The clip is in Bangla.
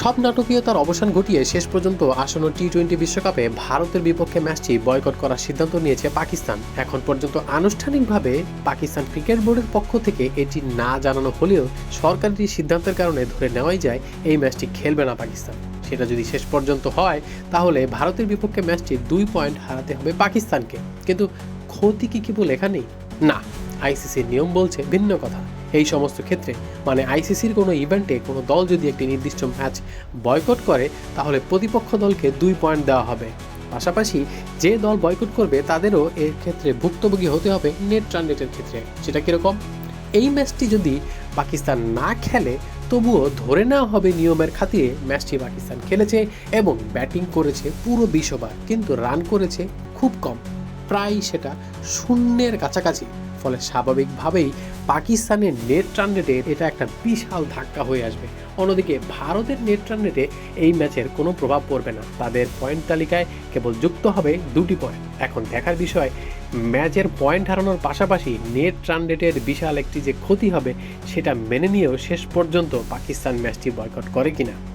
সব নাটকীয়তার অবসান ঘটিয়ে শেষ পর্যন্ত আসন্ন টি টোয়েন্টি বিশ্বকাপে ভারতের বিপক্ষে ম্যাচটি বয়কট করার সিদ্ধান্ত নিয়েছে পাকিস্তান। এখন পর্যন্ত আনুষ্ঠানিকভাবে পাকিস্তান ক্রিকেট বোর্ডের পক্ষ থেকে এটি না জানানো হলেও সরকারি সিদ্ধান্তের কারণে ধরে নেওয়াই যায় এই ম্যাচটি খেলবে না পাকিস্তান। সেটা যদি শেষ পর্যন্ত হয়, তাহলে ভারতের বিপক্ষে ম্যাচটি দুই পয়েন্ট হারাতে হবে পাকিস্তানকে। কিন্তু ক্ষতি কি কেবল এখানেই? না, আইসিসির নিয়ম বলছে ভিন্ন কথা। এই সমস্ত ক্ষেত্রে মানে আইসিসির কোনো ইভেন্টে কোনো দল যদি একটি নির্দিষ্ট ম্যাচ বয়কট করে, তাহলে প্রতিপক্ষ দলকে দুই পয়েন্ট দেওয়া হবে। পাশাপাশি যে দল বয়কট করবে, তাদেরও এর ক্ষেত্রে ভুক্তভোগী হতে হবে নেট রান রেটের ক্ষেত্রে। সেটা কীরকম? এই ম্যাচটি যদি পাকিস্তান না খেলে, তবুও ধরে নেওয়া হবে নিয়মের খাতিরে ম্যাচটি পাকিস্তান খেলেছে এবং ব্যাটিং করেছে পুরো বিশ ওভার কিন্তু রান করেছে খুব কম। প্রায় সেটা শূন্যের কাছাকাছি, ফলে স্বাভাবিকভাবেই পাকিস্তানের নেট রান রেটে এটা একটা বিশাল ধাক্কা হয়ে আসবে। অন্যদিকে ভারতের নেট রান রেটে এই ম্যাচের কোনো প্রভাব পড়বে না। তাদের পয়েন্ট তালিকায় কেবল যুক্ত হবে দুটি পয়েন্ট। এখন দেখার বিষয়, ম্যাচের পয়েন্ট হারানোর পাশাপাশি নেট রান রেটের বিশাল একটি যে ক্ষতি হবে, সেটা মেনে নিয়েও শেষ পর্যন্ত পাকিস্তান ম্যাচটি বয়কট করে কিনা।